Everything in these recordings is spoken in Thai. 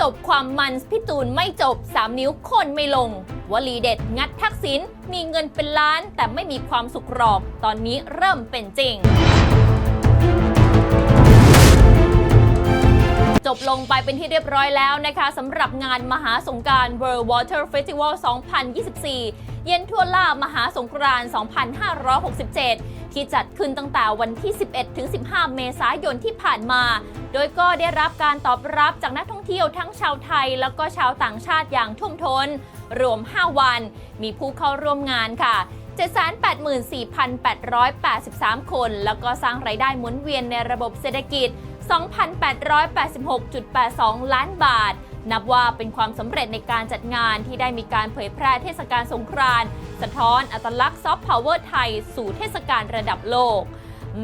จบความมันพี่ตูนไม่จบ 3 นิ้วคนไม่ลง วลีเด็ดงัดทักษิณมีเงินเป็นล้านแต่ไม่มีความสุขหรอก ตอนนี้เริ่มเป็นจริงจบลงไปเป็นที่เรียบร้อยแล้วนะคะสำหรับงานมหาสงกราร World Water Festival 2024 เย็นทั่วล่ามหาสงกรานต์2567 ที่จัดขึ้นตั้งแต่วันที่ 11 ถึง 15 เมษายนที่ผ่านมา โดยก็ได้รับการตอบรับจากนักท่องเที่ยวทั้งชาวไทย แล้วก็ชาวต่างชาติอย่างท่วมทนรวม 5 วัน มีผู้เข้าร่วมงานค่ะ784,883 คน แล้วก็สร้างไรายได้หมุนเวียนในระบบเศรษฐกิจ 2,886.82 ล้านบาท นับว่าเป็นความสำเร็จในการจัดงานที่ได้มีการเผยแพร่เทศกาลสงกรานต์สะท้อนอัตลักษณ์ซอฟต์พาวเวอร์ไทย สู่เทศกาลระดับโลก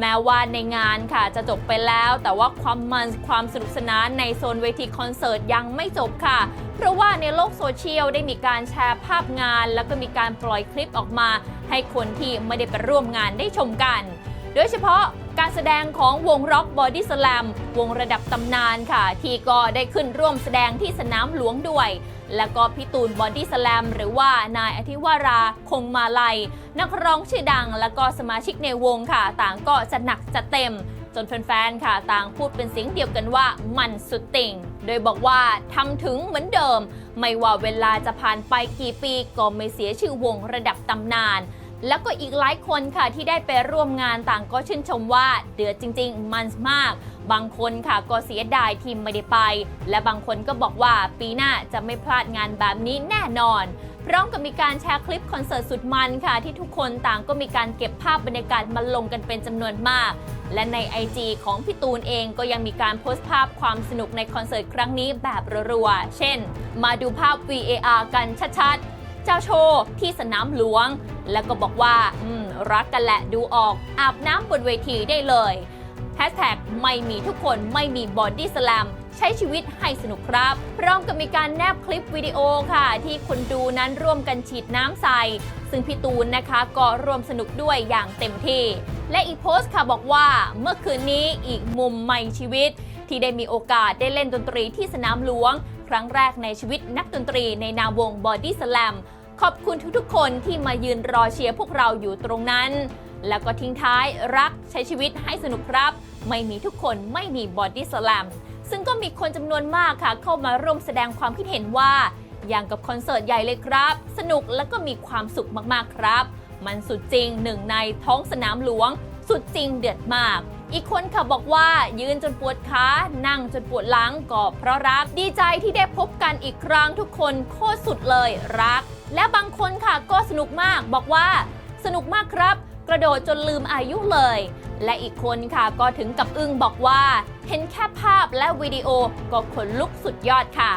แม้ว่าในงานค่ะจะจบไปแล้ว แต่ว่าความมันความสนุกสนานในโซนเวทีคอนเสิร์ตยังไม่จบค่ะ เพราะว่าในโลกโซเชียลได้มีการแชร์ภาพงาน แล้วก็มีการปล่อยคลิปออกมา ให้คนที่ไม่ได้ไปร่วมงานได้ชมกัน โดยเฉพาะการแสดงของวงร็อกบอดี้สแลมวงระดับตำนานค่ะ ที่ก็ได้ขึ้นร่วมแสดงที่สนามหลวงด้วย และก็พี่ตูนบอดี้สแลมหรือว่านายอธิวาราคงมาลัย นักร้องชื่อดังและก็สมาชิกในวงค่ะ ต่างก็จะหนักจะเต็มจนแฟนๆ ค่ะ ต่างพูดเป็นเสียงเดียวกันว่ามันสุดติ่ง โดยบอกว่าทำถึงเหมือนเดิม ไม่ว่าเวลาจะผ่านไปกี่ปีก็ไม่เสียชื่อวงระดับตำนาน แล้วก็อีกหลายคนค่ะที่ได้ไปร่วมงานต่างก็ชื่นชมว่าเดือดจริง ๆ มันมาก บางคนค่ะก็เสียดายที่ไม่ได้ไป และบางคนก็บอกว่าปีหน้าจะไม่พลาดงานแบบนี้แน่นอนพร้อมกับมีการแชร์คลิปคอนเสิร์ตสุดมันค่ะ ที่ทุกคนต่างก็มีการเก็บภาพบรรยากาศมาลงกันเป็นจำนวนมาก และใน IG ของพี่ตูนเองก็ยังมีการโพสต์ภาพความสนุกในคอนเสิร์ตครั้งนี้แบบรัวๆ เช่น มาดูภาพ VAR กันชัดๆ เจ้าโชว์ที่สนามหลวง แล้วก็บอกว่าอืมรักกันแหละดูออกอาบน้ำบนเวทีได้เลยแฮชแท็กไม่มีทุกคนไม่มีบอดี้สแลมใช้ชีวิตให้สนุกครับ พร้อมกับมีการแนบคลิปวิดีโอค่ะ ที่คนดูนั้นร่วมกันฉีดน้ำใส่ ซึ่งพี่ตูนนะคะก็ร่วมสนุกด้วยอย่างเต็มที่ และอีกโพสต์ค่ะบอกว่าเมื่อคืนนี้อีกมุมใหม่ชีวิต ที่ได้มีโอกาสได้เล่นดนตรีที่สนามหลวง ครั้งแรกในชีวิตนักดนตรีในนามวงบอดี้สแลม ขอบคุณทุกๆ คนที่มายืนรอเชียร์พวกเราอยู่ตรงนั้น แล้วก็ทิ้งท้ายรักใช้ชีวิตให้สนุกครับ ไม่มีทุกคนไม่มีบอดี้สแลมซึ่งก็มีคนจำนวนมากค่ะ เข้ามาร่วมแสดงความคิดเห็นว่า อย่างกับคอนเสิร์ตใหญ่เลยครับ สนุกและก็มีความสุขมากๆครับ มันสุดจริงหนึ่งในท้องสนามหลวง สุดจริงเดือดมาก อีกคนค่ะบอกว่ายืนจนปวดขานั่งจนปวดหลังก็เพราะรัก ดีใจที่ได้พบกันอีกครั้งทุกคนโคตรสุดเลยรัก และบางคนค่ะก็สนุกมากบอกว่า สนุกมากครับ กระโดดจนลืมอายุเลย และอีกคนค่ะก็ถึงกับอึ้งบอกว่า เห็นแค่ภาพและวิดีโอก็ขนลุกสุดยอดค่ะ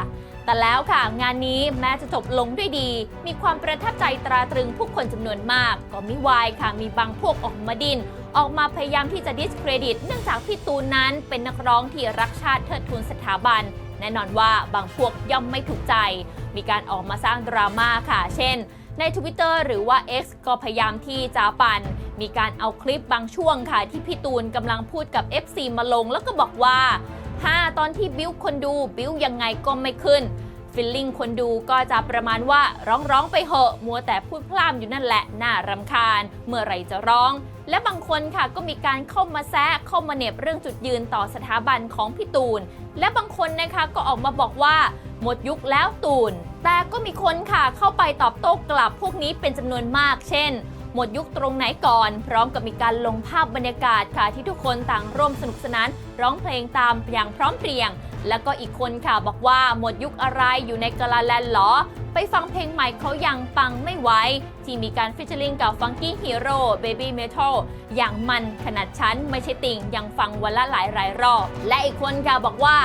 แต่แล้วค่ะ งานนี้แม้จะจบลงด้วยดี มีความประทับใจตราตรึงผู้คนจำนวนมาก ก็ไม่วายค่ะมีบางพวกออกมาดิน ออกมาพยายามที่จะดิสเครดิต เนื่องจากพี่ตูนนั้นเป็นนักร้องที่รักชาติเทิดทูนสถาบัน แน่นอนว่าบางพวกย่อมไม่ถูกใจ มีการออกมาสร้างดราม่าค่ะ เช่น ใน Twitter หรือว่า X ก็พยายามที่จะปั่นมีการเอาคลิปบางช่วงค่ะ ที่พี่ตูนกำลังพูดกับ FC มาลง แล้วก็บอกว่าถ้าตอนที่บิ้วคนดูบิ้วยังไงก็ไม่ขึ้นฟิลลิ่งคนดูก็จะประมาณว่าร้องร้องไปเหอะ มัวแต่พูดพล่ำอยู่นั่นแหละ น่ารำคาญ เมื่อไรจะร้อง และบางคนค่ะก็มีการเข้ามาแซะเข้ามาเน็บเรื่องจุดยืนต่อสถาบันของพี่ตูน และบางคนนะคะก็ออกมาบอกว่าหมดยุคแล้วตูน แต่ก็มีคนค่ะเข้าไปตอบโต้กลับพวกนี้เป็นจำนวนมาก เช่น หมดยุคตรงไหนก่อน พร้อมกับมีการลงภาพบรรยากาศค่ะที่ทุกคนต่างร่วมสนุกสนาน ร้องเพลงตามอย่างพร้อมเพรียง แล้วก็อีกคนค่ะบอกว่าหมดยุคอะไรอยู่ในกาลาแลนด์หรอ ไปฟังเพลงใหม่เขายังปังไม่ไหวที่มีการฟิชเชอร์ลิงกับ Funky Hero Baby Metal อย่างมันขนาดชั้นไม่ใช่ติ่งยังฟังวันละหลายหลายรอบ และอีกคนค่ะบอกว่า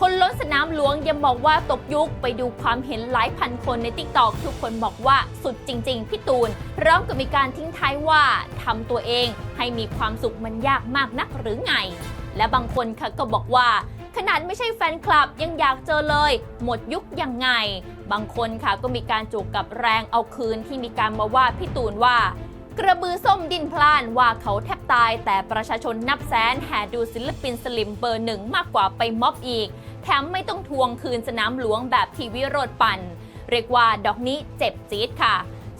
คนล้นสนามหลวงยังบอกว่าตกยุคไปดูความเห็นหลายพันคนใน t ิ k t o k ทุกคนบอกว่าสุดจริง ๆ พี่ตูนพร้อมกับมีการทิ้งท้ายว่าทำตัวเองให้มีความสุขมันยากมากนักหรือไง และบางคนค่ะก็บอกว่า ขนาดไม่ใช่แฟนคลับยังอยากเจอเลย หมดยุคยังไง บางคนค่ะก็มีการจูกกับแรงเอาคืนที่มีการมาว่าพี่ตูนว่า กระบือส้มดินพล่านว่าเขาแทบตาย แต่ประชาชนนับแสนแห่ดูศิลปินสลิมเบอร์หนึ่งมากกว่าไปม็อบอีก แถมไม่ต้องทวงคืนสนามหลวงแบบทีวิโรธปั่น เรียกว่าดอกนี้เจ็บจี๊ดค่ะ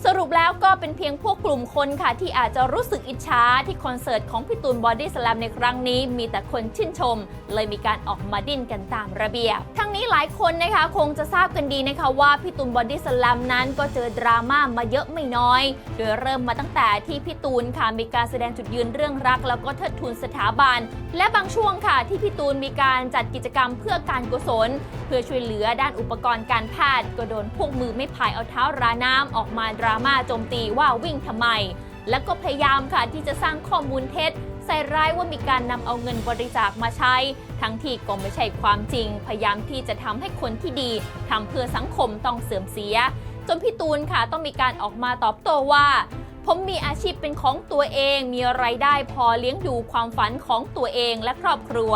สรุปแล้วก็เป็นเพียงพวกกลุ่มคนค่ะ ที่อาจจะรู้สึกอิจฉาที่คอนเสิร์ตของพี่ตูนบอดี้สแลมในครั้งนี้ มีแต่คนชื่นชม เลยมีการออกมาดิ้นกันตามระเบียบ ทั้งนี้หลายคนนะคะคงจะทราบกันดีนะคะว่าพี่ตูนบอดี้สแลมนั้นก็เจอดราม่ามาเยอะไม่น้อย โดยเริ่มมาตั้งแต่ที่พี่ตูนค่ะมีการแสดงจุดยืนเรื่องรัก แล้วก็เทิดทูนสถาบัน และบางช่วงค่ะที่พี่ตูนมีการจัดกิจกรรมเพื่อการกุศล เพื่อช่วยเหลือด้านอุปกรณ์การแพทย์ก็โดนพวกมือไม่พายเอาเท้าราน้ำออกมาดราม่าโจมตีว่าวิ่งทำไม และก็พยายามค่ะที่จะสร้างข้อมูลเท็จใส่ร้ายว่ามีการนำเอาเงินบริจาคมาใช้ ทั้งที่ก็ไม่ใช่ความจริง พยายามที่จะทำให้คนที่ดีทำเพื่อสังคมต้องเสื่อมเสีย จนพี่ตูนค่ะต้องมีการออกมาตอบโต้ว่า ผมมีอาชีพเป็นของตัวเอง มีไรายได้พอเลี้ยงดูความฝันของตัวเองและครอบครัว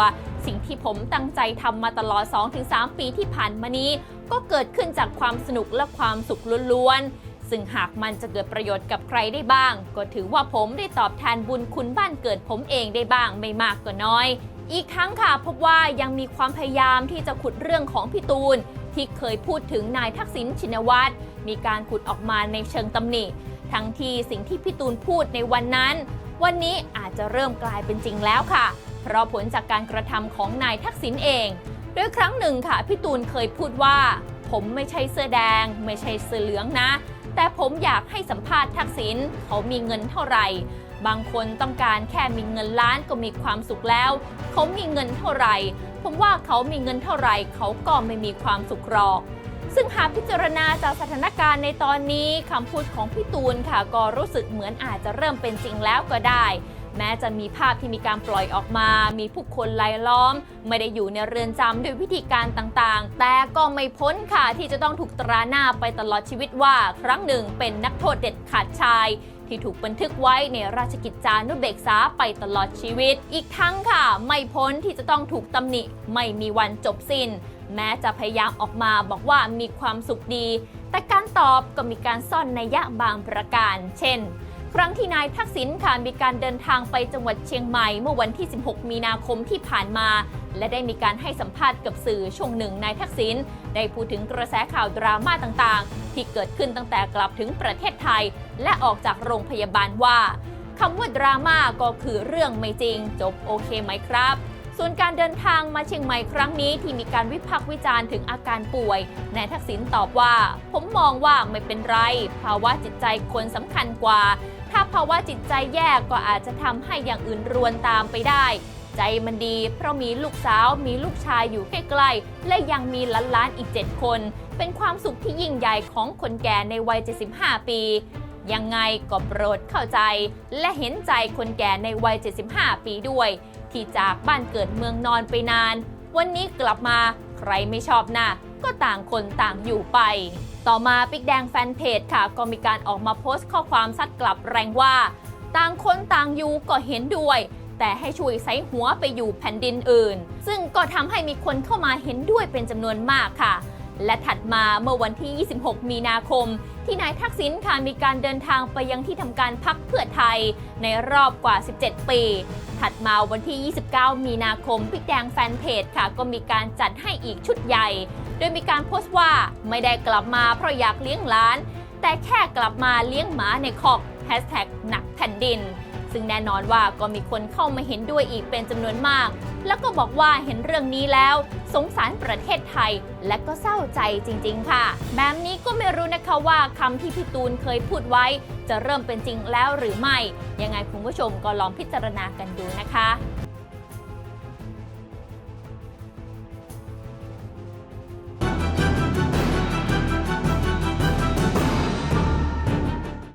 สิ่งที่ผมตั้งใจทำมาตลอด 2-3 ปีที่ผ่านมานี้ ก็เกิดขึ้นจากความสนุกและความสุขล้วนๆ ซึ่งหากมันจะเกิดประโยชน์กับใครได้บ้าง ก็ถือว่าผมได้ตอบแทนบุญคุณบ้านเกิดผมเองได้บ้างไม่มากก็น้อย อีกทั้งค่ะพบว่ายังมีความพยายามที่จะขุดเรื่องของพี่ตูน ที่เคยพูดถึงนายทักษิณชินวัตรมีการขุดออกมาในเชิงตำหนิ ทั้งที่สิ่งที่พี่ตูนพูดในวันนั้น วันนี้อาจจะเริ่มกลายเป็นจริงแล้วค่ะ เพราะผลจากการกระทำของนายทักษิณเอง โดยครั้งหนึ่งค่ะพี่ตูนเคยพูดว่า ผมไม่ใช่เสื้อแดง ไม่ใช่เสื้อเหลืองนะ แต่ผมอยากให้สัมภาษณ์ทักษิณเขามีเงินเท่าไหร่ บางคนต้องการแค่มีเงินล้านก็มีความสุขแล้ว เขามีเงินเท่าไหร่ ผมว่าเขามีเงินเท่าไหร่ เขาก็ไม่มีความสุขหรอก ซึ่งหากพิจารณาจากสถานการณ์ในตอนนี้คำพูดของพี่ตูนค่ะก็รู้สึกเหมือนอาจจะเริ่มเป็นจริงแล้วก็ได้ แม้จะมีภาพที่มีการปล่อยออกมา มีผู้คนไล่ล้อม ไม่ได้อยู่ในเรือนจำด้วยวิธีการต่างๆ แต่ก็ไม่พ้นค่ะที่จะต้องถูกตราหน้าไปตลอดชีวิตว่า ครั้งหนึ่งเป็นนักโทษเด็ดขาดชายที่ถูกบันทึกไว้ในราชกิจจานุเบกษาไปตลอดชีวิต อีกทั้งค่ะ ไม่พ้นที่จะต้องถูกตำหนิ ไม่มีวันจบสิ้น แม้จะพยายามออกมาบอกว่ามีความสุขดี แต่การตอบก็มีการซ่อนนัยยะบางประการ เช่น ครั้งที่นายทักษิณค่ะมีการเดินทางไปจังหวัดเชียงใหม่เมื่อวันที่ 16 มีนาคมที่ผ่านมา และได้มีการให้สัมภาษณ์กับสื่อช่วงหนึ่งนายทักษิณได้พูดถึงกระแสข่าวดราม่าต่างๆ ที่เกิดขึ้นตั้งแต่กลับถึงประเทศไทย และออกจากโรงพยาบาลว่าคำว่าดราม่าก็คือเรื่องไม่จริง จบโอเคไหมครับส่วนการเดินทางมาเชียงใหม่ครั้งนี้ที่มีการวิพากษ์วิจารณ์ถึงอาการป่วย นายทักษิณตอบว่า ผมมองว่าไม่เป็นไร ภาวะจิตใจคนสำคัญกว่า ถ้าภาวะจิตใจแย่ก็อาจจะทำให้อย่างอื่นรวนตามไปได้ ใจมันดี เพราะมีลูกสาวมีลูกชายอยู่ใกล้ๆและยังมีหลานๆอีก 7 คน เป็นความสุขที่ยิ่งใหญ่ของคนแก่ในวัย 75 ปี ยังไงก็โปรดเข้าใจ และเห็นใจคนแก่ในวัย 75 ปีด้วย ที่จากบ้านเกิดเมืองนอนไปนาน วันนี้กลับมาใครไม่ชอบหน้า ก็ต่างคนต่างอยู่ไป ต่อมาปิ๊กแดงแฟนเพจค่ะ ก็มีการออกมาโพสต์ข้อความซัดกลับแรงว่า ต่างคนต่างอยู่ก็เห็นด้วย แต่ให้ช่วยใส่หัวไปอยู่แผ่นดินอื่น ซึ่งก็ทำให้มีคนเข้ามาเห็นด้วยเป็นจำนวนมากค่ะและถัดมาเมื่อวันที่ 26 มีนาคม ที่นายทักษิณค่ะมีการเดินทางไปยังที่ทำการพักเพื่อไทย ในรอบกว่า 17 ปี ถัดมาวันที่ 29 มีนาคมพิกแดงแฟนเพจค่ะ ก็มีการจัดให้อีกชุดใหญ่ โดยมีการโพสต์ว่าไม่ได้กลับมาเพราะอยากเลี้ยงหลาน แต่แค่กลับมาเลี้ยงหมาในคอกแฮชแท็กหนักแผ่นดิน ซึ่งแน่นอนว่าก็มีคนเข้ามาเห็นด้วยอีกเป็นจำนวนมาก แล้วก็บอกว่าเห็นเรื่องนี้แล้ว สงสารประเทศไทยและก็เศร้าใจจริง ๆ ค่ะ แบบนี้ก็ไม่รู้นะคะว่าคำที่พี่ตูนเคยพูดไว้ จะเริ่มเป็นจริงแล้วหรือไม่ ยังไงคุณผู้ชมก็ลองพิจารณากันดูนะคะ